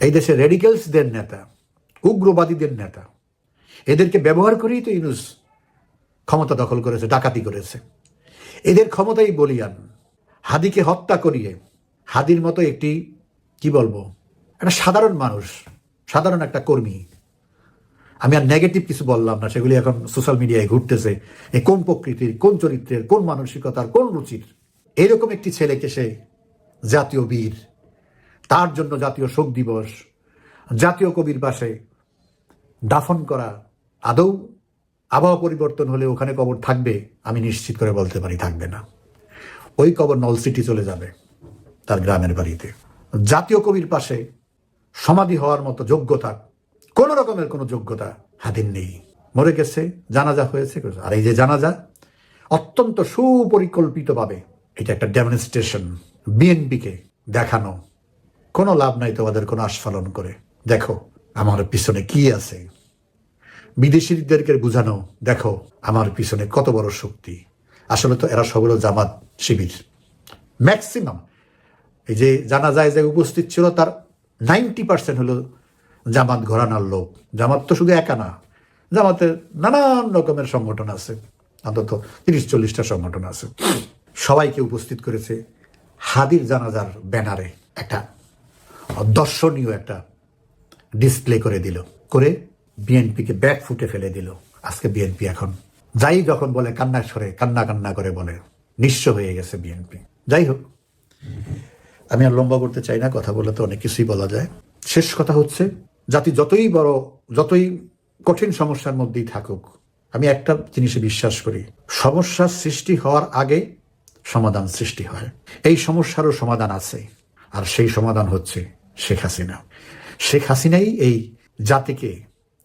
এই দেশে রেডিক্যালসদের নেতা, উগ্রবাদীদের নেতা, এদেরকে ব্যবহার করেই তো ইউনুস ক্ষমতা দখল করেছে, ডাকাতি করেছে। এদের ক্ষমতাই বলিয়ান, হাদিকে হত্যা করিয়ে, হাদির মতো একটি, কি বলব, একটা সাধারণ মানুষ, সাধারণ একটা কর্মী। আমি আর নেগেটিভ কিছু বললাম না, সেগুলি এখন সোশ্যাল মিডিয়ায় ঘুরতেছে, এই কোন প্রকৃতির, কোন চরিত্রের, কোন মানসিকতার, কোন রুচির। এরকম একটি ছেলেকে সে জাতীয় বীর তার জন্য জাতীয় শোক দিবস, জাতীয় কবির পাশে দাফন করা, আদৌ আবহাওয়া পরিবর্তন হলে ওখানে কবর থাকবে, আমি নিশ্চিত করে বলতে পারি থাকবে না। ওই কবর নলসিটি চলে যাবে তার গ্রামের বাড়িতে। জাতীয় কবির পাশে সমাধি হওয়ার মতো যোগ্যতা, কোনো রকমের কোনো যোগ্যতা হাদির নেই। মরে গেছে, জানাজা হয়েছে, আর এই যে জানাজা অত্যন্ত সুপরিকল্পিতভাবে, এটা একটা ডেমনস্ট্রেশন বিএনপিকে দেখানো। কোনো লাভ নাই তোমাদের কোনো আস্ফালন করে। দেখো, আমার পিছনে কি আছে? বিদেশিদেরকে বুঝানো, দেখো, আমার পিছনে কত বড় শক্তি। আসলে তো এরা সবগুলো জামাত শিবির। ম্যাক্সিমাম এই যে জানা যায় যে উপস্থিত ছিল তার নাইনটি পার্সেন্ট হলো জামাত ঘরানার লোক। জামাত তো শুধু একা না, জামাতের নানান রকমের সংগঠন আছে। অন্তত তিরিশ চল্লিশটা সংগঠন আছে। সবাইকে উপস্থিত করেছে হাদির জানাজার ব্যানারে একটা দর্শনীয় একটা ডিসপ্লে করে দিল। করে বিএনপিকে ব্যাক ফুটে ফেলে দিল। আজকে বিএনপি এখন। যাই যখন বলে কান্না সরে কান্না কান্না করে বলে, নিঃস্ব হয়ে গেছে বিএনপি যাই হোক, আমি আর লম্বা করতে চাই না, কথা বলে তো অনেক কিছুই বলা যায়। শেষ কথা হচ্ছে, জাতি যতই বড়, যতই কঠিন সমস্যার মধ্যেই থাকুক, আমি একটা জিনিসে বিশ্বাস করি সমস্যার সৃষ্টি হওয়ার আগে সমাধান সৃষ্টি হয়। এই সমস্যারও সমাধান আছে। আর সেই সমাধান হচ্ছে শেখ হাসিনা। শেখ হাসিনাই এই জাতিকে,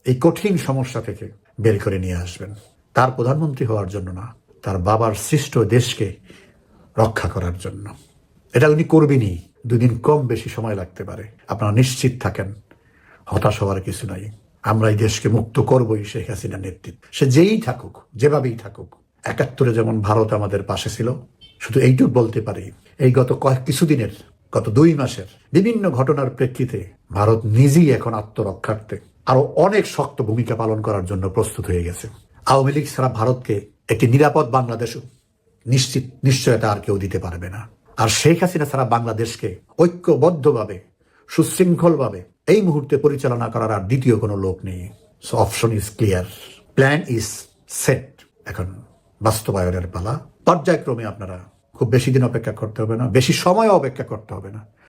এই কঠিন সমস্যা থেকে বের করে নিয়ে আসবেন। তার প্রধানমন্ত্রী হওয়ার জন্য না, তার বাবার সৃষ্ট দেশকে রক্ষা করার জন্য। এটা উনি করবেনই। দুদিন কম বেশি সময় লাগতে পারে। আপনারা নিশ্চিত থাকেন, হতাশ হওয়ার কিছু নাই। আমরা এই দেশকে মুক্ত করবই শেখ হাসিনার নেতৃত্ব। সে যেই থাকুক, যেভাবেই থাকুক, একাত্তরে যেমন ভারত আমাদের পাশে ছিল, শুধু এইটুক বলতে পারি, এই গত কয়েক, কিছুদিনের গত দুই মাসের বিভিন্ন ঘটনার প্রেক্ষিতে ভারত নিজেই এখন আত্মরক্ষার্থে আরও অনেক শক্ত ভূমিকা পালন করার জন্য প্রস্তুত হয়ে গেছে। আওয়ামী লীগ ছাড়া ভারতকে একটি নিরাপদ বাংলাদেশ নিশ্চিত, নিশ্চয়তা আর কেউ দিতে পারবে না। আর শেখ হাসিনা ছাড়া বাংলাদেশকে ঐক্যবদ্ধভাবে, সুশৃঙ্খলভাবে এই মুহূর্তে পরিচালনা করার আর দ্বিতীয় কোনো লোক নেই। Option is clear plan is set এখন বাস্তবায়নের পালা পর্যায়ক্রমে আপনারা খুব বেশি দিন অপেক্ষা করতে হবে না। বেশি সময় অপেক্ষা করতে হবে না।